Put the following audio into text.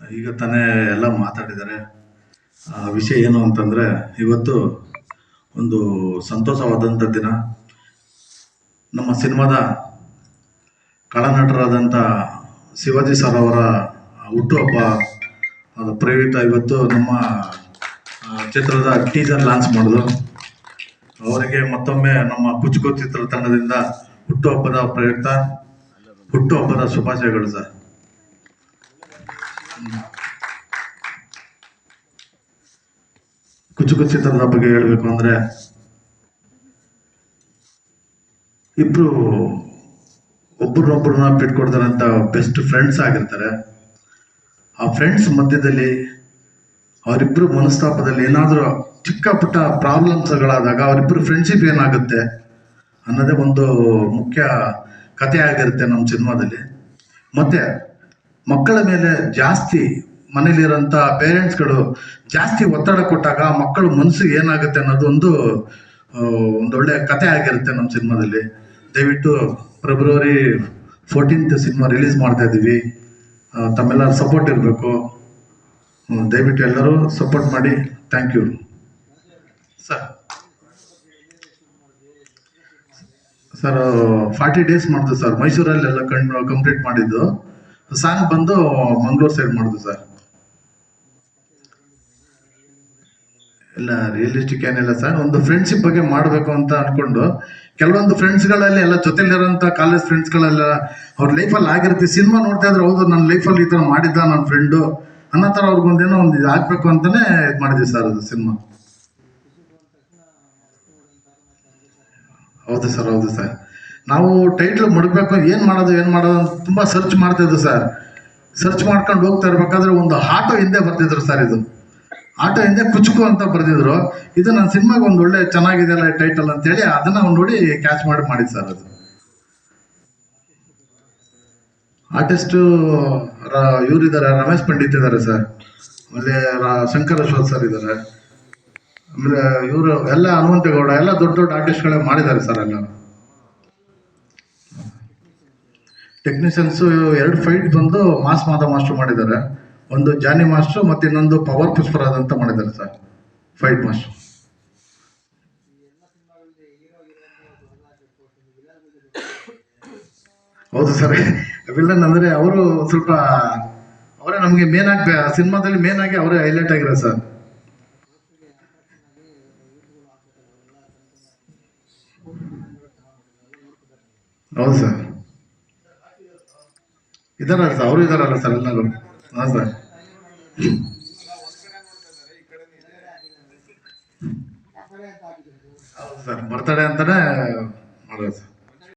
ಈಗ ತಾನೇ ಎಲ್ಲ ಮಾತಾಡಿದ್ದಾರೆ. ವಿಷಯ ಏನು ಅಂತಂದರೆ, ಇವತ್ತು ಒಂದು ಸಂತೋಷವಾದಂಥ ದಿನ. ನಮ್ಮ ಸಿನಿಮಾದ ಕಳನಟರಾದಂಥ ಶಿವಾಜಿ ಸರ್ ಅವರ ಹುಟ್ಟುಹಬ್ಬ ಅದು ಪ್ರಯುಕ್ತ ಇವತ್ತು ನಮ್ಮ ಚಿತ್ರದ ಟೀಸರ್ ಲಾಂಚ್ ಮಾಡಿದ್ರು ಅವರಿಗೆ ಮತ್ತೊಮ್ಮೆ ನಮ್ಮ ಕುಚುಕು ಚಿತ್ರತಂಡದಿಂದ ಹುಟ್ಟುಹಬ್ಬದ ಪ್ರಯುಕ್ತ ಹುಟ್ಟುಹಬ್ಬದ ಶುಭಾಶಯಗಳು ಸರ್ ಕುಚುಕು ತನ್ನ ಬಗ್ಗೆ ಹೇಳಬೇಕು ಅಂದ್ರೆ ಇಬ್ರು ಒಬ್ರನ್ನೊಬ್ರನ್ನ ಬಿಟ್ಕೊಡ್ತಾರಂತ ಬೆಸ್ಟ್ ಫ್ರೆಂಡ್ಸ್ ಆಗಿರ್ತಾರೆ. ಆ ಫ್ರೆಂಡ್ಸ್ ಮಧ್ಯದಲ್ಲಿ ಅವರಿಬ್ಬರು ಮನಸ್ತಾಪದಲ್ಲಿ ಏನಾದರೂ ಚಿಕ್ಕ ಪುಟ್ಟ ಪ್ರಾಬ್ಲಮ್ಸ್ಗಳಾದಾಗ ಅವರಿಬ್ಬರು ಫ್ರೆಂಡ್ಶಿಪ್ ಏನಾಗುತ್ತೆ ಅನ್ನೋದೇ ಒಂದು ಮುಖ್ಯ ಕಥೆ ಆಗಿರುತ್ತೆ ನಮ್ಮ ಸಿನಿಮಾದಲ್ಲಿ ಮತ್ತೆ ಮಕ್ಕಳ ಮೇಲೆ ಜಾಸ್ತಿ ಮನೇಲಿರೋಂಥ ಪೇರೆಂಟ್ಸ್ಗಳು ಜಾಸ್ತಿ ಒತ್ತಡ ಕೊಟ್ಟಾಗ ಮಕ್ಕಳು ಮನಸ್ಸು ಏನಾಗುತ್ತೆ ಅನ್ನೋದು ಒಂದು ಆ, ಒಂದೊಳ್ಳೆ ಕತೆ ಆಗಿರುತ್ತೆ ನಮ್ಮ ಸಿನಿಮಾದಲ್ಲಿ. ದಯವಿಟ್ಟು ಫೆಬ್ರವರಿ ಫೋರ್ಟೀನ್ತ್ ಸಿನಿಮಾ ರಿಲೀಸ್ ಮಾಡ್ತಾ ಇದ್ದೀವಿ. ತಮ್ಮೆಲ್ಲರ ಸಪೋರ್ಟ್ ಇರಬೇಕು. ದಯವಿಟ್ಟು ಎಲ್ಲರೂ ಸಪೋರ್ಟ್ ಮಾಡಿ. Thank you sir sir forty days ಮಾಡಿದ್ದು ಸರ್ ಮೈಸೂರಲ್ಲೆಲ್ಲ ಕಂಪ್ಲೀಟ್ ಮಾಡಿದ್ದು. ಸಾಂಗ್ ಬಂದು ಮಂಗಳೂರು ಸೈಡ್ ಮಾಡುದು ಸರ್ ಇಲ್ಲ ರಿಯಲಿಸ್ಟಿಕ್ ಏನಿಲ್ಲ ಸರ್ ಒಂದು ಫ್ರೆಂಡ್ಶಿಪ್ ಬಗ್ಗೆ ಮಾಡಬೇಕು ಅಂತ ಅನ್ಕೊಂಡು, ಕೆಲವೊಂದು ಫ್ರೆಂಡ್ಸ್ಗಳಲ್ಲಿ ಎಲ್ಲ ಜೊತೆಲಿರೋಂಥ ಕಾಲೇಜ್ ಫ್ರೆಂಡ್ಸ್ಗಳೆಲ್ಲ ಅವ್ರ ಲೈಫಲ್ಲಿ ಆಗಿರುತ್ತೆ. ಸಿನಿಮಾ ನೋಡ್ತಾ ಇದ್ರೆ, ಹೌದು ನನ್ನ ಲೈಫಲ್ಲಿ ಈ ಥರ ಮಾಡಿದ್ದ ನನ್ನ ಫ್ರೆಂಡು ಅನ್ನೋ ಥರ ಅವ್ರಿಗೊಂದೇನೋ ಒಂದು ಇದು ಹಾಕ್ಬೇಕು ಅಂತಲೇ ಇದು ಮಾಡಿದ್ವಿ ಸರ್ ಅದು ಸಿನಿಮಾ. ಹೌದು ಸರ್ ಹೌದು ಸರ್ ನಾವು ಟೈಟ್ಲ್ ಮುಡಬೇಕು, ಏನು ಮಾಡೋದು ಏನು ಮಾಡೋದು ಅಂತ ತುಂಬ ಸರ್ಚ್ ಮಾಡ್ತಿದ್ದೆ ಸರ್ ಸರ್ಚ್ ಮಾಡ್ಕೊಂಡು ಹೋಗ್ತಾ ಇರ್ಬೇಕಾದ್ರೆ ಒಂದು ಆಟೋ ಹಿಂದೆ ಬರ್ತಿದ್ರು ಸರ್ ಇದು. ಆಟೋ ಹಿಂದೆ ಕುಚುಕು ಅಂತ ಬರ್ತಿದ್ರು ಇದು ನನ್ನ ಸಿನಿಮಾಗೆ ಒಂದು ಒಳ್ಳೆ ಚೆನ್ನಾಗಿದೆಯಲ್ಲ ಟೈಟಲ್ ಅಂತೇಳಿ ಅದನ್ನ ಅವ್ನು ನೋಡಿ ಕ್ಯಾಚ್ ಮಾಡಿ ಮಾಡಿದ್ ಸರ್ ಅದು. ಆರ್ಟಿಸ್ಟು ಇವರಿದ್ದಾರೆ ರಮೇಶ್ ಪಂಡಿತ್ ಇದ್ದಾರೆ ಸರ್ ಆಮೇಲೆ ಶಂಕರ್ ಅಶ್ವಥ್ ಸರ್ ಇದ್ದಾರೆ ಆಮೇಲೆ ಇವರು ಎಲ್ಲ ಹನುಮಂತೇಗೌಡ ಎಲ್ಲ ದೊಡ್ಡ ದೊಡ್ಡ ಆರ್ಟಿಸ್ಟ್ಗಳೇ ಮಾಡಿದ್ದಾರೆ ಸರ್ ಎಲ್ಲ. ಟೆಕ್ನಿಷಿಯನ್ಸು ಎರಡು ಫೈಟ್ ಬಂದು ಮಾಸ್ ಮಾದ ಮಾಸ್ಟರ್ ಮಾಡಿದ್ದಾರೆ. ಒಂದು ಜಾನಿ ಮಾಸ್ಟರ್ ಮತ್ತೆ ಇನ್ನೊಂದು ಪವರ್ ಪುಷ್ಪರಾಜ್ ಅಂತ ಮಾಡಿದ್ದಾರೆ ಸರ್ ಫೈಟ್ ಮಾಸ್ಟರ್ ಹೌದು ಸರ್ ವಿಲನ್ ಅಂದ್ರೆ ಅವರು ಸ್ವಲ್ಪ, ಅವರೇ ನಮಗೆ ಮೇನ್ ಆಗಿ, ಸಿನಿಮಾದಲ್ಲಿ ಮೇನ್ ಆಗಿ ಅವರೇ ಹೈಲೈಟ್ ಆಗಿರೋ ಸರ್ ಹೌದು ಸರ್ ಇದಾರಲ್ಲ ಸರ್ ಅವರು ಇದಾರಲ್ಲ ಸರ್ ಎಲ್ಲರೂ ಹಾಂ ಸರ್. ಹೌದು ಸರ್ ಬರ್ತಡೆ ಅಂತಾನೆ ಮಾಡೋದು ಸರ್.